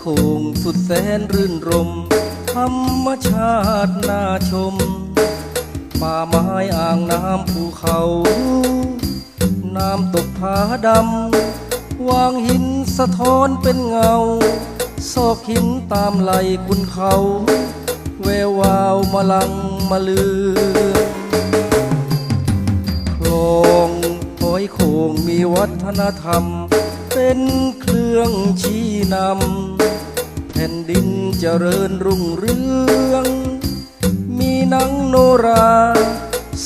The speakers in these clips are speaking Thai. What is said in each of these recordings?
โคงสุดแสนรื่นรม ธรรมชาติน่าชม ป่าไม้อ่างน้ำภูเขา น้ำตกผาดำ วางหินสะท้อนเป็นเงา ซอกหินตามไหลคุณเขา แวววาวมาลังมาลือคลองหอยโขงมีวัฒนธรรม เป็นเครื่องชี้นำ ผ่นดินเจริญรุ่งเรือง มีนังโนรา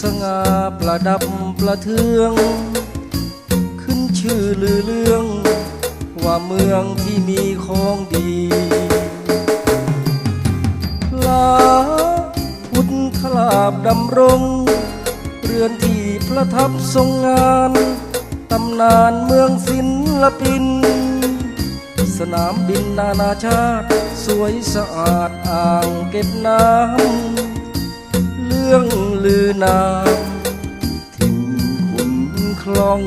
สง่าประดับประเทือง ขึ้นชื่อลือเรื่อง ว่าเมืองที่มีของดีพระพุทธลาบดำรง เรือนที่ประทับทรงงาน ตำนานเมืองศิลปิน สนามบินนานาชาติ สวยสะอาดอ่างเก็บน้ำ เรื่องลือนามถิ่นขุนคลอง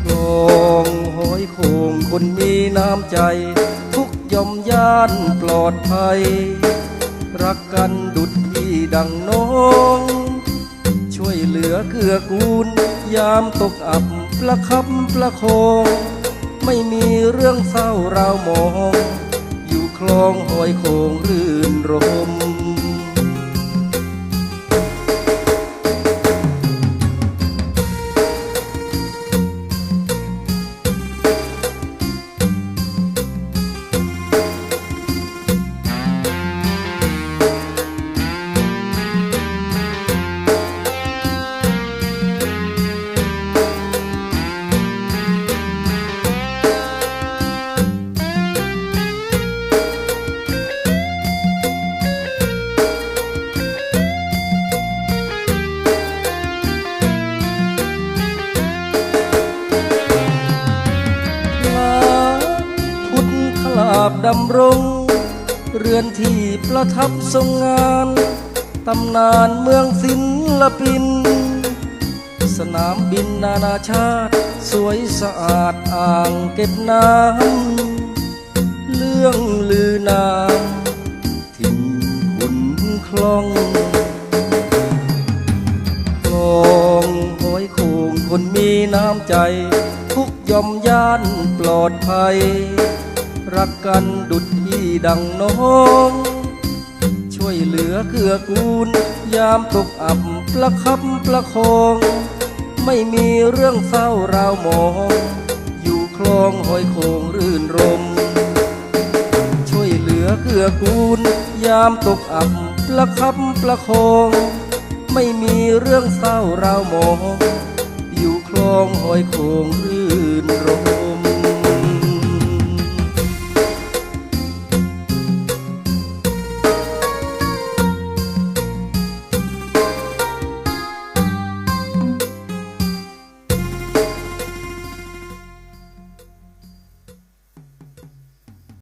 คลองหอยโขงคนมีน้ำใจ ทุกย่อมย่านปลอดภัย รักกันดุดพี่ดังน้องช่วยเหลือเกื้อกูล ยามตกอับประคับประโคอง รื่องเศร้าเรามอง อยู่คลองหอยโคงรื่นรมาบดำรง เรือนที่ประทับทรงงาน ตำนานเมืองศิลปิน สนามบินนานาชาติ สวยสะอาดอ่างเก็บน้ำ เรื่องลือนามถิ่นขุนคลองคลองหอยโขงคนมีน้ำใจ ทุกย่อมย่านปลอดภัย รักกันดุดพี่ดังน้องช่วยเหลือเกื้อกูล ยามตกอับประคับประคอง ไม่มีเรื่องเศร้าเราวหมอง อยู่คลองหอยโขงรื่นรม ช่วยเหลือเกื้อกูล ยามตกอับประคับประคอง ไม่มีเรื่องเศร้าเราวหมอง อยู่คลองหอยโขงรื่นรม